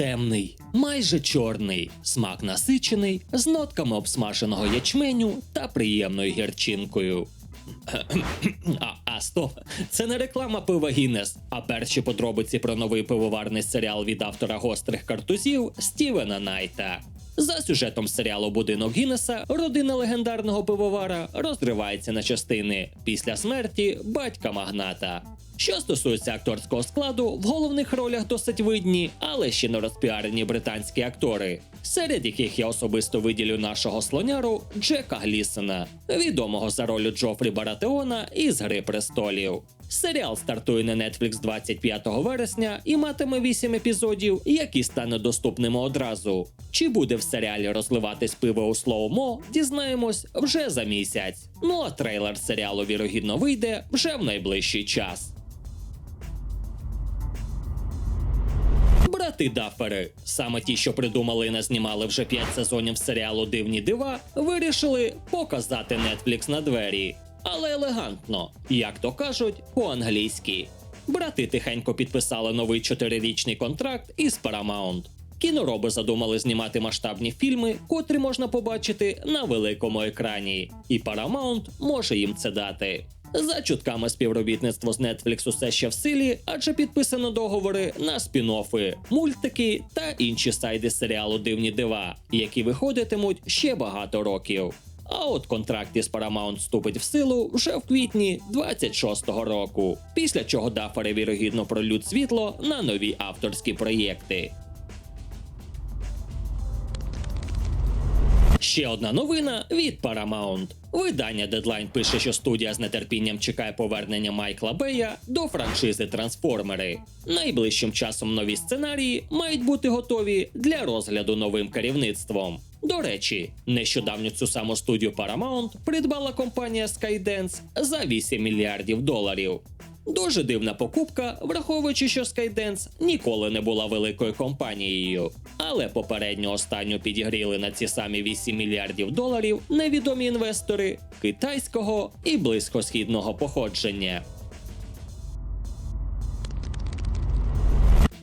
Темний, майже чорний, смак насичений, з нотками обсмаженого ячменю та приємною гірчинкою. А, а стоп, це не реклама пива Гіннес, а перші подробиці про новий пивоварний серіал від автора гострих картузів Стівена Найта. За сюжетом серіалу Будинок Гіннеса родина легендарного пивовара розривається на частини після смерті батька магната. Що стосується акторського складу, в головних ролях досить видні, але ще не розпіарені британські актори, серед яких я особисто виділю нашого слоняру Джека Глісона, відомого за ролю Джофрі Баратеона із Гри престолів. Серіал стартує на Netflix 25 вересня і матиме 8 епізодів, які стануть доступними одразу. Чи буде в серіалі розливатись пиво у слоумо, дізнаємось вже за місяць. Ну а трейлер серіалу вірогідно вийде вже в найближчий час. Брати Даффери, саме ті, що придумали і назнімали вже 5 сезонів серіалу Дивні дива, вирішили показати Netflix на двері. Але елегантно, як то кажуть, по-англійськи. Брати тихенько підписали новий чотирирічний контракт із Paramount. Кінороби задумали знімати масштабні фільми, котрі можна побачити на великому екрані, і Paramount може їм це дати. За чутками співробітництво з Netflix усе ще в силі, адже підписано договори на спін-оффи, мультики та інші сайди серіалу Дивні дива, які виходитимуть ще багато років. А от контракт із Paramount вступить в силу вже в квітні 26-го року, після чого дафери вірогідно пролють світло на нові авторські проєкти. Ще одна новина від Paramount. Видання Deadline пише, що студія з нетерпінням чекає повернення Майкла Бея до франшизи Трансформери. Найближчим часом нові сценарії мають бути готові для розгляду новим керівництвом. До речі, нещодавно цю саму студію Paramount придбала компанія Skydance за 8 мільярдів доларів. Дуже дивна покупка, враховуючи, що Skydance ніколи не була великою компанією. Але попередньо останню підігріли на ці самі 8 мільярдів доларів невідомі інвестори китайського і близькосхідного походження.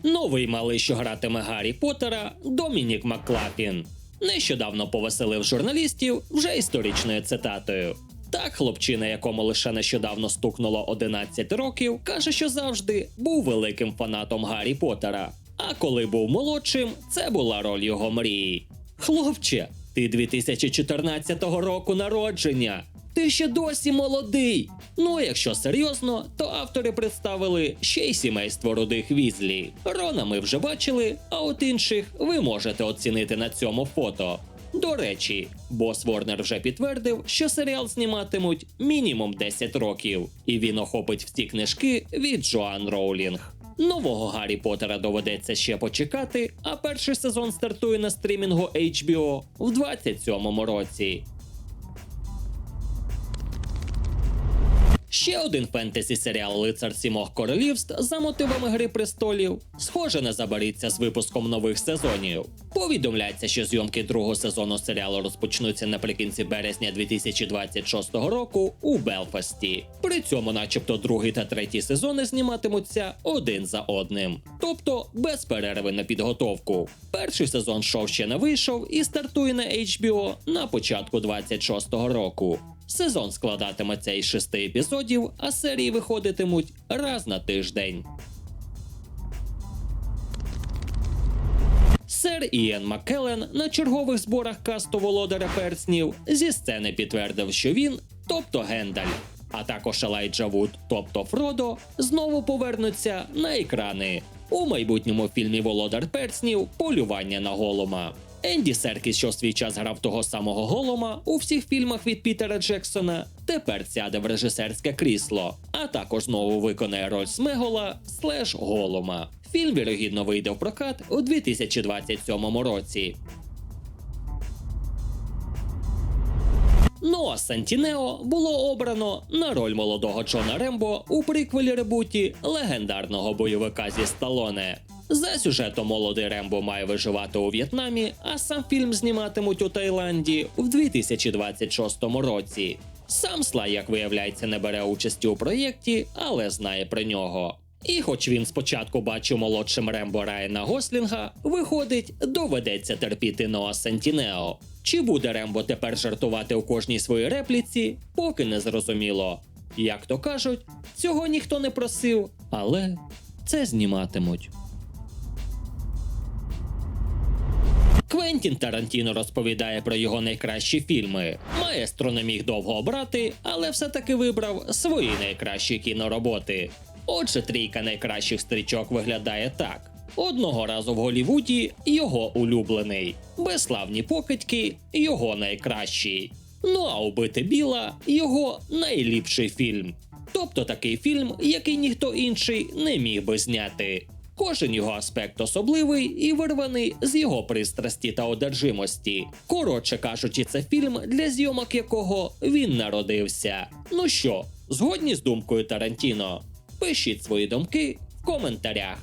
Новий малий, що гратиме Гаррі Поттера, Домінік Маклафін. Нещодавно повеселив журналістів вже історичною цитатою. Так, хлопчина, якому лише нещодавно стукнуло 11 років, каже, що завжди був великим фанатом Гаррі Поттера. А коли був молодшим, це була роль його мрії. Хлопче, ти 2014 року народження. Ти ще досі молодий. Ну, а якщо серйозно, то автори представили ще й сімейство рудих візлі. Рона ми вже бачили, а от інших ви можете оцінити на цьому фото. До речі, бос Ворнер вже підтвердив, що серіал зніматимуть мінімум 10 років, і він охопить всі книжки від Джоан Роулінг. Нового Гаррі Поттера доведеться ще почекати, а перший сезон стартує на стрімінгу HBO в 27-му році. Ще один фентезі серіал Лицар Сімох Королівств за мотивами Гри престолів, схоже, не забариться з випуском нових сезонів. Повідомляється, що зйомки другого сезону серіалу розпочнуться наприкінці березня 2026 року у Белфасті. При цьому, начебто, другий та третій сезони зніматимуться один за одним, тобто без перерви на підготовку. Перший сезон шоу ще не вийшов і стартує на HBO на початку 26-го року. Сезон складатиметься із шести епізодів, а серії виходитимуть раз на тиждень. Сер Іен Маккелен на чергових зборах касту володаря перснів зі сцени підтвердив, що він, тобто Гендаль, а також Елайджа Вуд, тобто Фродо, знову повернуться на екрани у майбутньому фільмі Володар перснів Полювання на голома. Енді Серкіс, що свій час грав того самого голома у всіх фільмах від Пітера Джексона, тепер сяде в режисерське крісло, а також знову виконає роль Смегола слеш голома. Фільм вірогідно вийде в прокат у 2027 році. Ноа Сантінео було обрано на роль молодого Джона Рембо у приквелі ребуті легендарного бойовика зі Сталоне. За сюжетом молодий Рембо має виживати у В'єтнамі, а сам фільм зніматимуть у Таїланді в 2026 році. Сам Слай, як виявляється, не бере участі у проєкті, але знає про нього. І хоч він спочатку бачив молодшим Рембо Райана Гослінга, виходить, доведеться терпіти Ноа Сентінео. Чи буде Рембо тепер жартувати у кожній своїй репліці, поки не зрозуміло. Як то кажуть, цього ніхто не просив, але це зніматимуть. Квентін Тарантіно розповідає про його найкращі фільми. Маестро не міг довго обрати, але все-таки вибрав свої найкращі кінороботи. Отже, трійка найкращих стрічок виглядає так: одного разу в Голівуді його улюблений, безславні покидьки його найкращий. Ну а убити Біла його найліпший фільм. Тобто такий фільм, який ніхто інший не міг би зняти. Кожен його аспект особливий і вирваний з його пристрасті та одержимості. Коротше кажучи, це фільм, для зйомок якого він народився. Ну що, згодні з думкою Тарантіно? Пишіть свої думки в коментарях.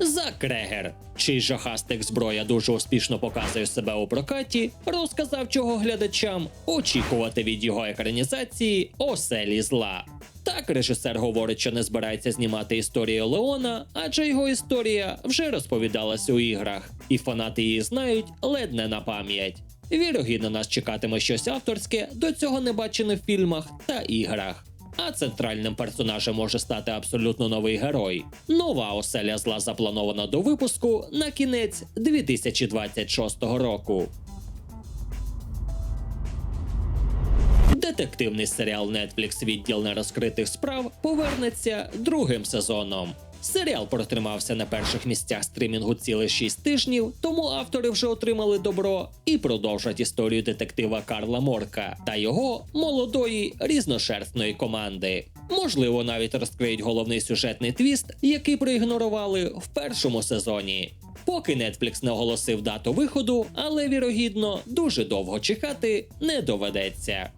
Зак Крегер, чий жахастик зброя дуже успішно показує себе у прокаті, розказав, чого глядачам очікувати від його екранізації Оселі зла. Так, режисер говорить, що не збирається знімати історію Леона, адже його історія вже розповідалась у іграх, і фанати її знають ледь не на пам'ять. Вірогідно, нас чекатиме щось авторське, до цього не бачене в фільмах та іграх. А центральним персонажем може стати абсолютно новий герой. Нова оселя зла запланована до випуску на кінець 2026 року. Детективний серіал Netflix відділ нерозкритих справ повернеться другим сезоном. Серіал протримався на перших місцях стрімінгу цілих 6 тижнів, тому автори вже отримали добро і продовжать історію детектива Карла Морка та його молодої різношерстної команди. Можливо, навіть розкриють головний сюжетний твіст, який проігнорували в першому сезоні. Поки Netflix не оголосив дату виходу, але вірогідно дуже довго чекати не доведеться.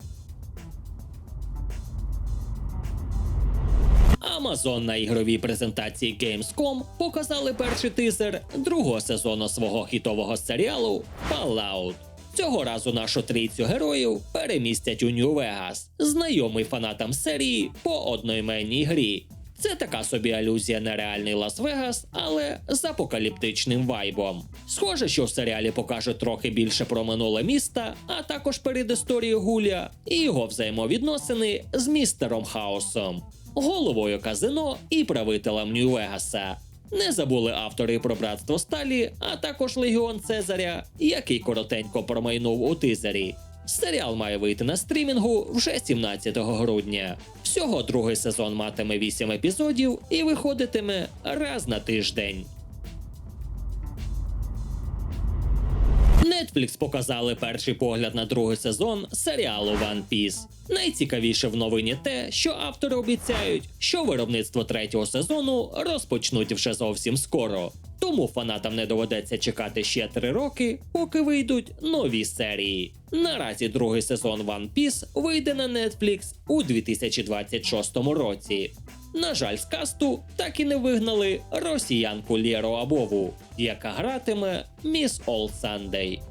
Amazon на ігровій презентації Gamescom показали перший тизер другого сезону свого хітового серіалу Fallout. Цього разу нашу трійцю героїв перемістять у Нью-Вегас, знайомий фанатам серії по одноіменній грі. Це така собі алюзія на реальний Лас-Вегас, але з апокаліптичним вайбом. Схоже, що в серіалі покажуть трохи більше про минуле міста, а також передісторію Гуля і його взаємовідносини з містером Хаосом, головою казино і правителем Нью-Вегаса. Не забули автори про братство Сталі, а також Легіон Цезаря, який коротенько промайнув у тизері. Серіал має вийти на стрімінгу вже 17 грудня. Всього другий сезон матиме 8 епізодів і виходитиме раз на тиждень. Netflix показали перший погляд на другий сезон серіалу One Piece. Найцікавіше в новині те, що автори обіцяють, що виробництво третього сезону розпочнуть вже зовсім скоро. Тому фанатам не доведеться чекати ще три роки, поки вийдуть нові серії. Наразі другий сезон One Piece вийде на Netflix у 2026 році. На жаль, з касту так і не вигнали росіянку Лєру Абову, яка гратиме Міс Ол Сандей.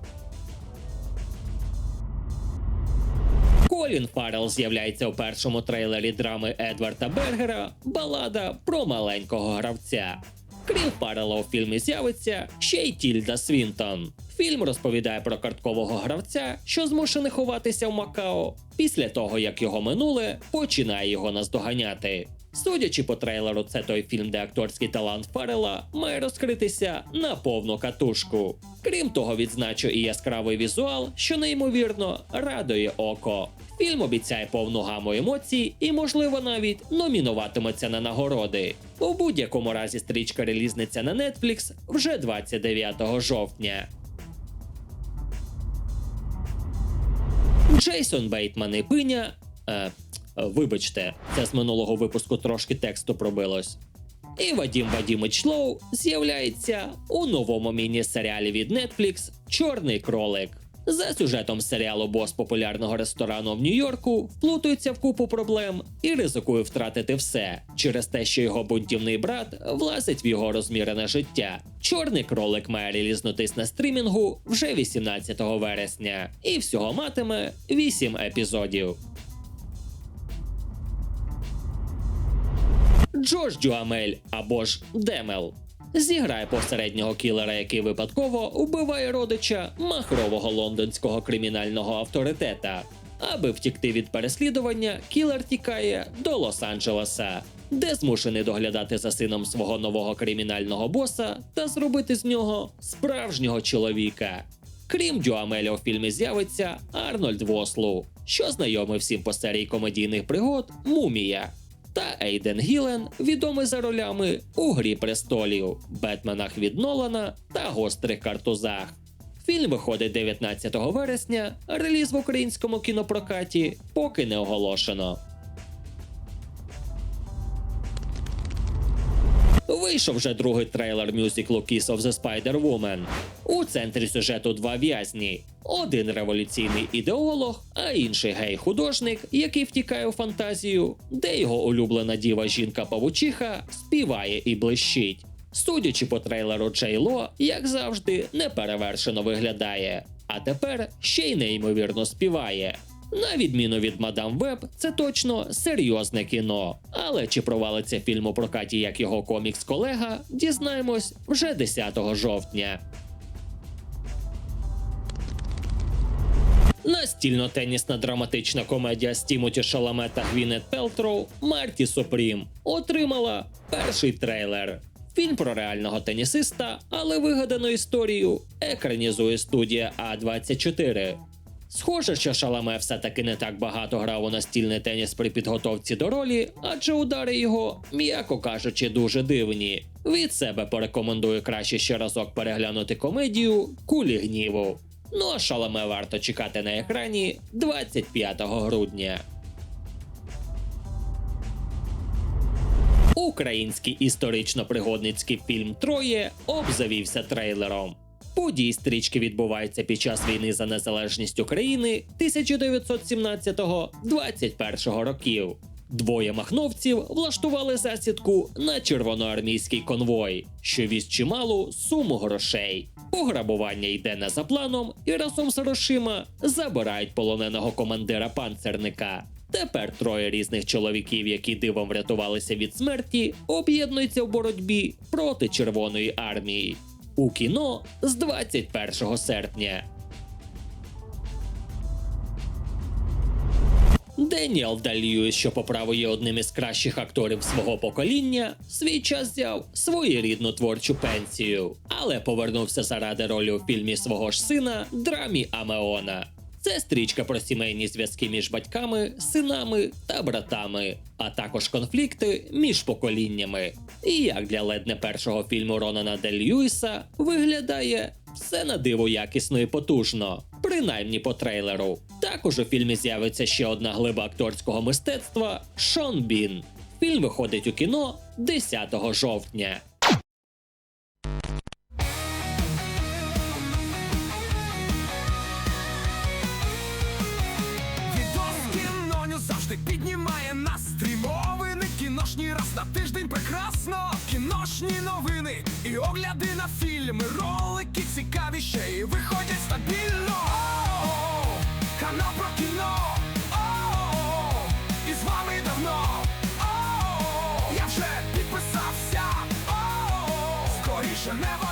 Колін Фаррелл з'являється у першому трейлері драми Едварда Бергера Балада про маленького гравця. Крім Фаррелла у фільмі з'явиться ще й Тільда Свінтон. Фільм розповідає про карткового гравця, що змушений ховатися в Макао після того, як його минуле починає його наздоганяти. Судячи по трейлеру, це той фільм, де акторський талант Фаррелла має розкритися на повну катушку. Крім того, відзначу і яскравий візуал, що неймовірно радує око. Фільм обіцяє повну гаму емоцій і, можливо, навіть номінуватиметься на нагороди. У будь-якому разі стрічка релізниця на Netflix вже 29 жовтня. Джейсон Бейтман і Пиня. Е, вибачте, це з минулого випуску трошки тексту пробилось. І Вадім Вадімич Лоу з'являється у новому міні-серіалі від Netflix Чорний кролик. За сюжетом серіалу бос популярного ресторану в Нью-Йорку вплутується в купу проблем і ризикує втратити все через те, що його бунтівний брат влазить в його розмірене життя. Чорний кролик має релізнутись на стрімінгу вже 18 вересня, і всього матиме 8 епізодів. Джош Дюамель або ж Демел. Зіграє посереднього кілера, який випадково вбиває родича махрового лондонського кримінального авторитета. Аби втікти від переслідування, кілер тікає до Лос-Анджелеса, де змушений доглядати за сином свого нового кримінального боса та зробити з нього справжнього чоловіка. Крім Дюамеля у фільмі з'явиться Арнольд Вослу, що знайомий всім по серії комедійних пригод Мумія. Та Ейден Гілен, відомий за ролями у Грі престолів, Бетменах від Нолана та гострих картузах. Фільм виходить 19 вересня, реліз в українському кінопрокаті поки не оголошено. Вийшов вже другий трейлер мюзиклу Kiss of the Spider-Woman. У центрі сюжету два в'язні: один революційний ідеолог, а інший гей-художник, який втікає у фантазію, де його улюблена діва жінка павучиха співає і блищить. Судячи по трейлеру Джей Ло, як завжди, неперевершено виглядає. А тепер ще й неймовірно співає. На відміну від Мадам Веб, це точно серйозне кіно. Але чи провалиться фільм у прокаті як його комікс-колега, дізнаємось вже 10 жовтня. Настільно-тенісна драматична комедія з Тімоті Шаламе та Гвінет Пелтроу Марті Супрім отримала перший трейлер. Фільм про реального тенісиста, але вигадану історію екранізує студія А24. Схоже, що Шаламе все-таки не так багато грав у настільний теніс при підготовці до ролі, адже удари його, м'яко кажучи, дуже дивні. Від себе порекомендую краще ще разок переглянути комедію Кулі гніву. Ну а Шаламе варто чекати на екрані 25 грудня. Український історично-пригодницький фільм Троє обзавівся трейлером. Події стрічки відбуваються під час війни за незалежність України 1917-21 років. Двоє махновців влаштували засідку на червоноармійський конвой, що віз чималу суму грошей. Пограбування йде не за планом, і разом з грошима забирають полоненого командира панцерника. Тепер троє різних чоловіків, які дивом врятувалися від смерті, об'єднуються в боротьбі проти Червоної армії. У кіно з 21 серпня. Деніел Даль що по праву є одним із кращих акторів свого покоління, свій час взяв своєрідну творчу пенсію, але повернувся заради ролі у фільмі свого ж сина драмі Амеона. Це стрічка про сімейні зв'язки між батьками, синами та братами, а також конфлікти між поколіннями. І як для ледь не першого фільму Ронана Дель Льюіса виглядає все на диво якісно і потужно, принаймні по трейлеру. Також у фільмі з'явиться ще одна глиба акторського мистецтва Шон Бін. Фільм виходить у кіно 10 жовтня. О-о-о, Я